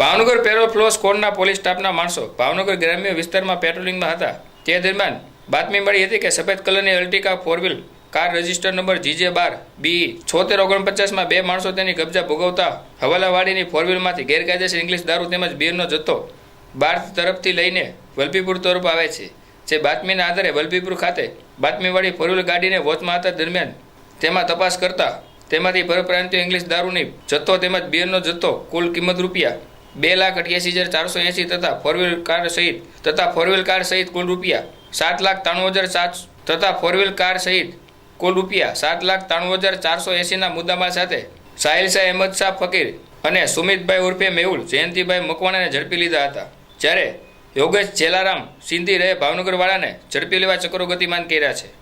Bhavnagar parole furlough સ્કોડના police સ્ટાફના માણસો ભાવનગર ગ્રામ્ય વિસ્તારમાં પેટ્રોલિંગમાં હતા. તે દરમિયાન બાતમી મળી હતી કે સફેદ કલરની Ertiga four wheel, car register number GJ બાર બી છોતેર, ઓગણપચાસમાં બે માણસો તેની કબજા ભોગવતા હવાલાવાડીની ફોર વ્હીલમાંથી ગેરકાયદેસર ઇંગ્લિશ દારૂ તેમજ બીરનો જથ્થો બાર તરફથી લઈને વલભીપુર તરફ આવે છે. જે બાતમીના આધારે વલભીપુર ખાતે બાતમીવાળી ફોર વ્હીલ ગાડીને વોચમાં હતા. દરમિયાન તેમાં તપાસ કરતા તેમાંથી પરપ્રાંતિય ઇંગ્લિશ દારૂની જથ્થો તેમજ બિયરનો જથ્થો કુલ કિંમત રૂપિયા બે લાખ અઠ્યાસી હજાર ચારસો એંસી તથા ફોરવ્હીલ કાર સહિત તથા ફોર કાર સહિત કુલ રૂપિયા સાત લાખ ત્રાણું હજાર સાત તથા ફોરવ્હીલ કાર સહિત કુલ રૂપિયા સાત લાખ ત્રાણું હજાર ચારસો એંસીના મુદ્દામાલ સાથે સાહિલ શાહ, અહેમદ શાહ ફકીર અને સુમિતભાઈ ઉર્ફે મેહુલ જયંતિભાઈ મકવાણાને ઝડપી લીધા હતા. જ્યારે યોગેશ જેલારામ સિંધી રહે ભાવનગરવાળાને ઝડપી લેવા ચક્રો ગતિમાન કર્યા છે.